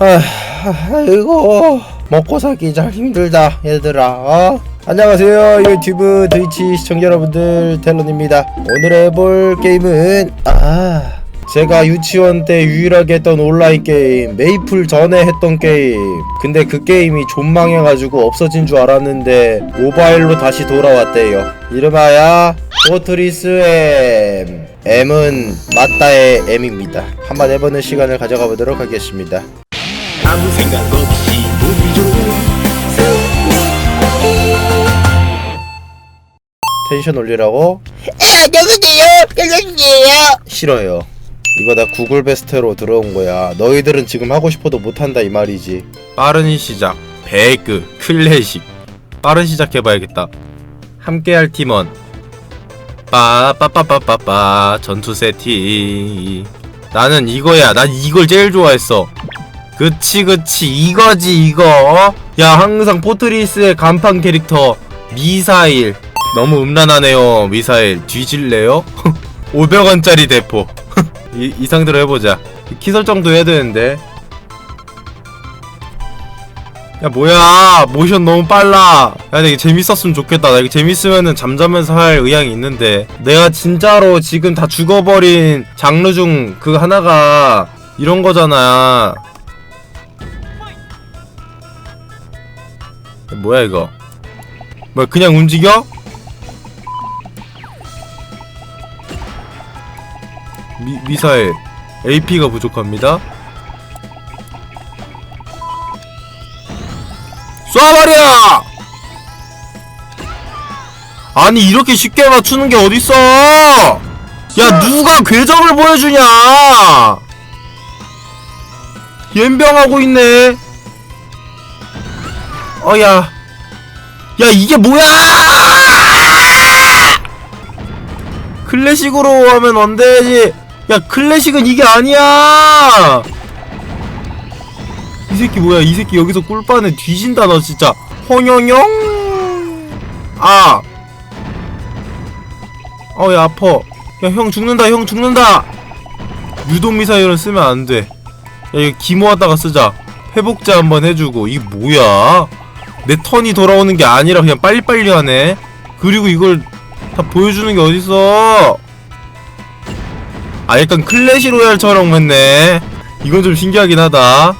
아, 아이고 먹고 살기 잘 힘들다 얘들아 어? 안녕하세요 유튜브 트위치 시청자 여러분들 텔론입니다. 오늘 해볼 게임은 아 제가 유치원 때 유일하게 했던 온라인 게임 메이플 전에 했던 게임. 근데 그 게임이 존망해가지고 없어진 줄 알았는데 모바일로 다시 돌아왔대요. 이름하여 포트리스 M. M은 맞다의 M입니다. 한번 해보는 시간을 가져가 보도록 하겠습니다 아무 생각 없이 우리 좋은 텐션 올리라고 아, 누구세요? 누구세요? 싫어요. 이거 다 구글 베스트로 들어온 거야. 너희들은 지금 하고 싶어도 못한다 이 말이지. 빠른 시작, 배그, 클래식. 빠른 시작 해봐야겠다. 함께할 팀원. 빠빠빠빠빠빠 전투 세팅. 나는 이거야. 난 이걸 제일 좋아했어. 그치 그치 이거지 이거. 어? 야 항상 포트리스의 간판 캐릭터 미사일. 너무 음란하네요 미사일. 뒤질래요? 500원짜리 대포. 이, 이 상대로 해보자. 키 설정도 해야 되는데. 야, 뭐야. 모션 너무 빨라. 야, 이게 재밌었으면 좋겠다. 나 이거 재밌으면은 잠자면서 할 의향이 있는데. 내가 진짜로 지금 다 죽어버린 장르 중 그 하나가 이런 거잖아. 뭐야, 이거. 뭐야, 그냥 움직여? 미, 미사일 AP가 부족합니다. 쏴버려! 아니 이렇게 쉽게 맞추는 게 어딨어? 야 누가 궤적을 보여주냐? 연병하고 있네. 어야, 야 이게 뭐야? 클래식으로 하면 안 되지. 야, 클래식은 이게 아니야! 이 새끼 뭐야, 이 새끼 여기서 꿀빠네 뒤진다, 너 진짜. 허영영! 아! 어, 야, 아파. 야, 형 죽는다, 형 죽는다! 유도미사일은 쓰면 안 돼. 야, 이거 기모하다가 쓰자. 회복자 한번 해주고. 이게 뭐야? 내 턴이 돌아오는 게 아니라 그냥 빨리빨리 하네. 그리고 이걸 다 보여주는 게 어딨어? 아 약간 클래시 로얄처럼 했네. 이건 좀 신기하긴 하다.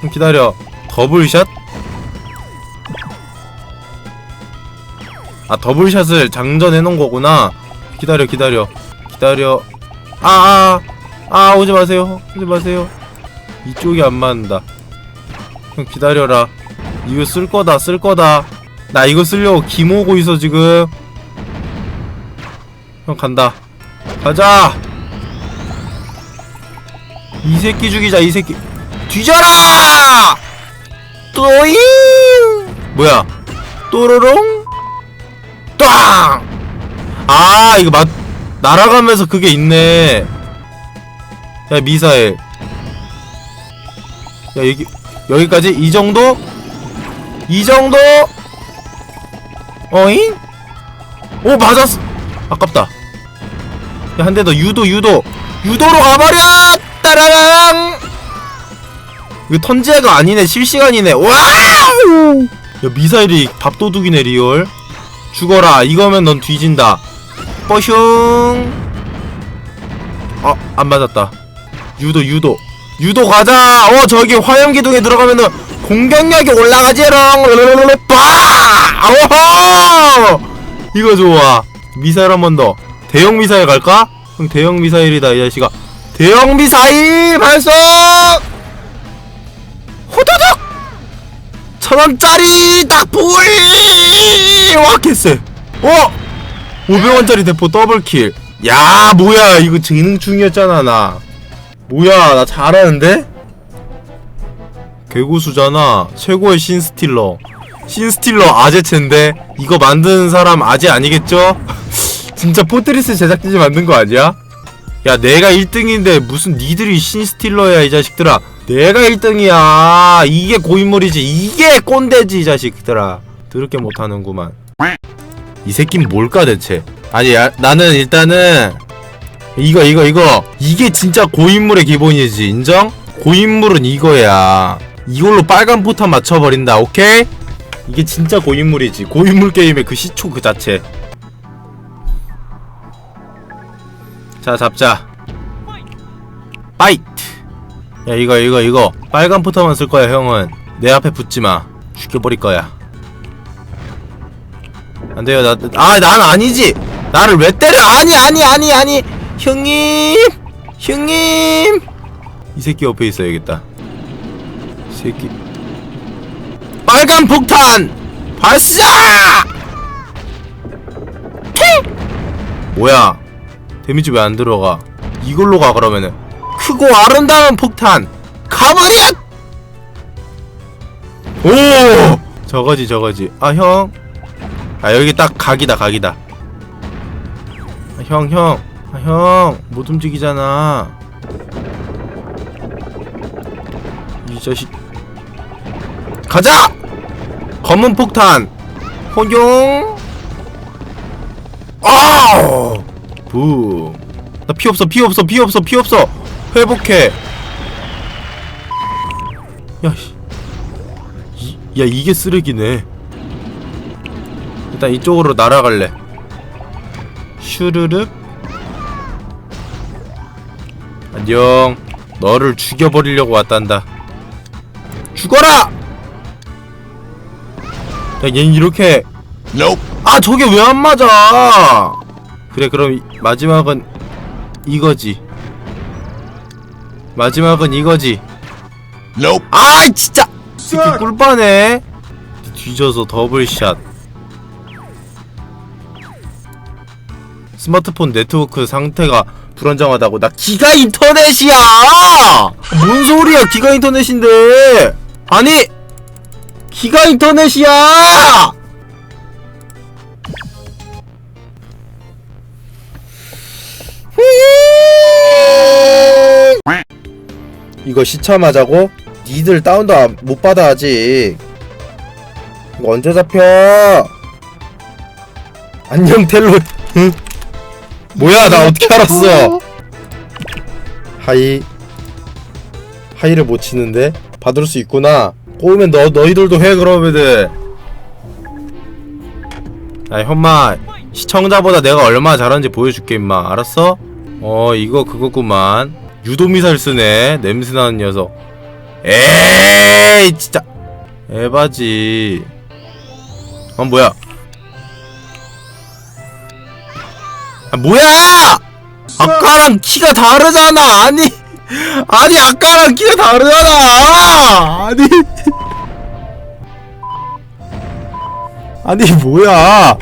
좀 기다려. 더블샷? 아 더블샷을 장전해 놓은 거구나. 기다려 기다려. 기다려. 아아 아, 아, 오지 마세요. 오지 마세요. 이쪽이 안 맞는다. 형 기다려라 이거 쓸 거다 쓸 거다. 나 이거 쓰려고 김 오고 있어 지금. 형 간다. 가자! 이 새끼 죽이자 이 새끼. 뒤져라! 또잉 뭐야? 또로롱? 땅아 이거 맞 날아가면서 그게 있네. 야 미사일. 야 여기 여기까지? 이 정도 이 정도? 어잉? 오 맞았어. 아깝다. 야, 한 대 더 유도 유도. 유도로 가버려! 따라랑! 이거 턴제가 아니네. 실시간이네. 와우! 야 미사일이 밥도둑이네 리얼. 죽어라. 이거면 넌 뒤진다. 뽀슝. 어 안 맞았다. 유도 유도. 유도 가자! 어 저기 화염기둥에 들어가면은 공격력이 올라가지롱 빠! 오호 이거 좋아. 미사일 한 번 더. 대형 미사일 갈까? 형 대형 미사일이다 이 자식아 대형 미사일 발사 호도둑 천원짜리 딱불 와 개쎄 어? 500원짜리 대포 더블킬. 야 뭐야. 이거 재능충이었잖아 나. 뭐야 나 잘하는데? 개고수잖아. 최고의 신스틸러. 신스틸러 아제체인데 이거 만드는 사람 아제 아니겠죠? 진짜 포트리스 제작진이 만든 거 아니야? 야 내가 1등인데 무슨 니들이 신스틸러야 이 자식들아. 내가 1등이야. 이게 고인물이지. 이게 꼰대지 이 자식들아. 더럽게 못하는구만. 이 새끼는 뭘까 대체? 아니 야, 나는 일단은 이거 이거 이거. 이게 진짜 고인물의 기본이지. 인정? 고인물은 이거야 이걸로 빨간 포탄 맞춰버린다 오케이? 이게 진짜 고인물이지. 고인물 게임의 그 시초 그 자체. 자 잡자. 파이트. 야 이거 이거 이거. 빨간 포탄만 쓸 거야 형은. 내 앞에 붙지마. 죽여버릴 거야. 안 돼요. 나 아 난 아니지. 나를 왜 때려? 아니 아니 아니 아니. 형님! 형님! 이 새끼 옆에 있어야겠다. 이 새끼. 빨간 폭탄! 발사! 뭐야? 데미지 왜 안 들어가? 이걸로 가 그러면은. 크고 아름다운 폭탄! 가버려 오! 저거지 저거지. 아형. 아 여기 딱 각이다 각이다. 아, 형 형. 아, 형. 못 움직이잖아. 이 자식. 가자! 검은 폭탄. 호용. 아! 붐. 나피 없어, 피 없어, 피 없어, 피 없어. 회복해. 야, 씨. 이, 야, 이게 쓰레기네. 일단 이쪽으로 날아갈래. 슈르륵 안녕 너를 죽여버리려고 왔단다 죽어라 야 얘는 이렇게 아 저게 왜 안 맞아? 그래 그럼 이- 마지막은 이거지. 마지막은 이거지. 아 진짜! 이렇게 꿀빠네. 뒤져서 더블샷. 스마트폰 네트워크 상태가 불안정하다고. 나 기가 인터넷이야! 뭔 소리야 기가 인터넷인데? 아니 기가 인터넷이야! 이거 시참하자고? 니들 다운도 안- 못 받아 아직 이거 언제 잡혀? 안녕 텔로. 응? 뭐야 나 어떻게 알았어? 하이. 하이를 못 치는데? 받을 수 있구나 꼬우면 너 너희들도 해 그러면은 야 현마 시청자보다 내가 얼마나 잘하는지 보여줄게 임마. 알았어? 어 이거 그거구만. 유도미사일 쓰네 냄새나는 녀석. 에이 진짜. 에바지. 어 뭐야? 아 뭐야? 아까랑 키가 다르잖아. 아니 아니 아까랑 키가 다르잖아. 아니. 아니 뭐야.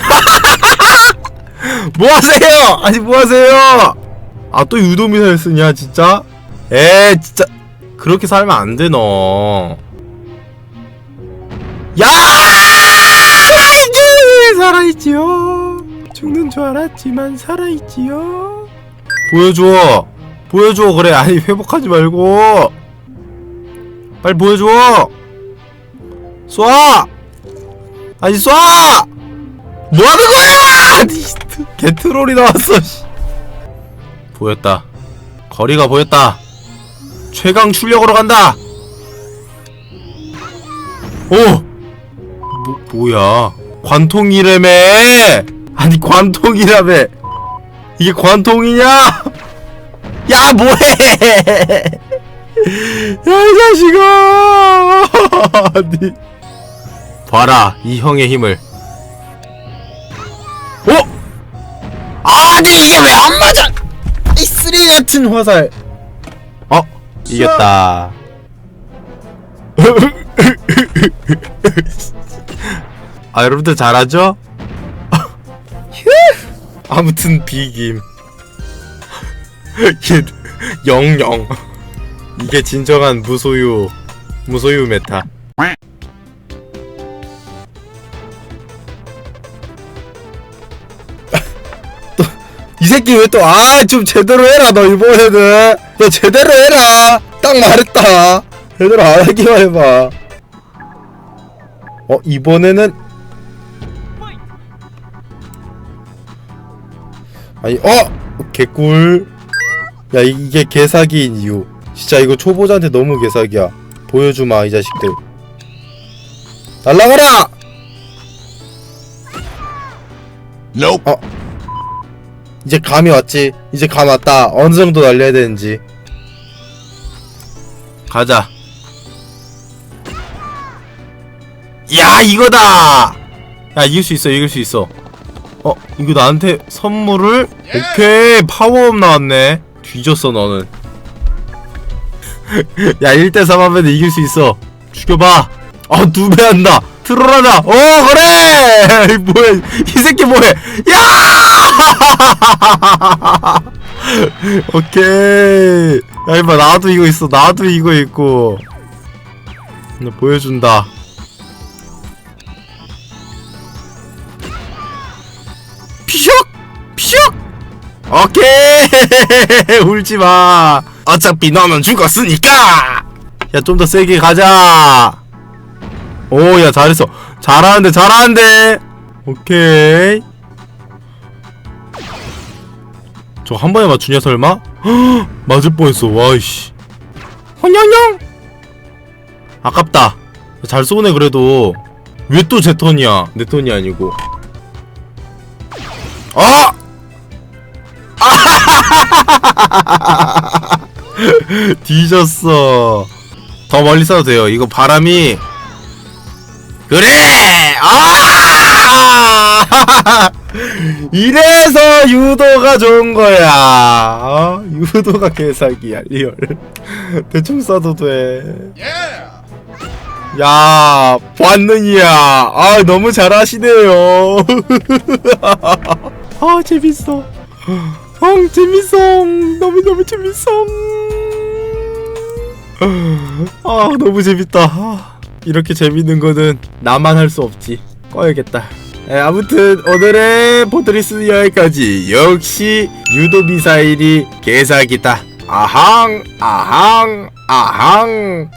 뭐하세요? 아니 뭐하세요? 아 또 유도미사일 쓰냐 진짜? 에 진짜. 그렇게 살면 안돼 너. 야! 이게 살아있지요. 죽는 줄 알았지만 살아있지요. 보여줘. 보여줘 그래. 아니 회복하지 말고. 빨리 보여줘. 쏴. 아니 쏴. 뭐 하는 거야? 개트롤이 나왔어. 씨. 보였다. 거리가 보였다. 최강 출력으로 간다. 오. 뭐, 뭐야 관통이라며 아니 관통이라며. 이게 관통이냐? 야 뭐해? 야이 자식아! 아니. 봐라 이 형의 힘을. 어? 아니 이게 왜 안 맞아? 이 쓰레기 같은 화살. 어? 이겼다. 아 여러분들 잘하죠? 아무튼 비김. 이게 영영. 이게 진정한 무소유 무소유 메타. 또이 새끼 왜 또 아 좀 제대로 해라 너 이번에는. 너 제대로 해라. 딱 말했다. 제대로 안 하기만 해봐. 어 이번에는 아니 어? 개꿀. 야 이- 이게 개사기인 이유. 진짜 이거 초보자한테 너무 개사기야. 보여주마 이 자식들. 날라가라! Nope. 어. 이제 감이 왔지? 이제 감 왔다. 어느 정도 날려야 되는지. 가자. 야 이거다! 야 이길 수 있어 이길 수 있어 어 이거 나한테 선물을? 오케이 파워업 나왔네. 뒤졌어 너는. 야 1대3 하면 이길 수 있어. 죽여봐. 아두 배 한다. 트롤하자. 어 그래! 뭐야 이 새끼 뭐해? 야! 오케이. 야 이봐 나도 이거 있어. 나도 이거 있고. 나 보여준다 피슉 피슉 오케이! 울지마. 어차피 너는 죽었으니까! 야 좀 더 세게 가자. 오 야 잘했어. 잘하는데 잘하는데! 오케이. 저 한 번에 맞추냐 설마? 헉, 맞을 뻔했어. 와이씨. 헌냥냥 아깝다. 잘 쏘네 그래도. 왜 또 제 턴이야? 내 턴이 아니고 아! 뒤졌어. 더 멀리 쏴도 돼요. 이거 바람이. 그래! 아! 이래서 유도가 좋은 거야. 어? 유도가 개사기야 리얼. 대충 쏴도 돼야 봤느냐 아 너무 잘하시네요 아 재밌어. 형 재밌어. 너무너무 재밌어. 아 너무 재밌다. 아, 이렇게 재밌는 거는 나만 할 수 없지. 꺼야겠다. 에, 아무튼 오늘의 포트리스 여기까지. 역시 유도 미사일이 개사기다. 아항 아항 아항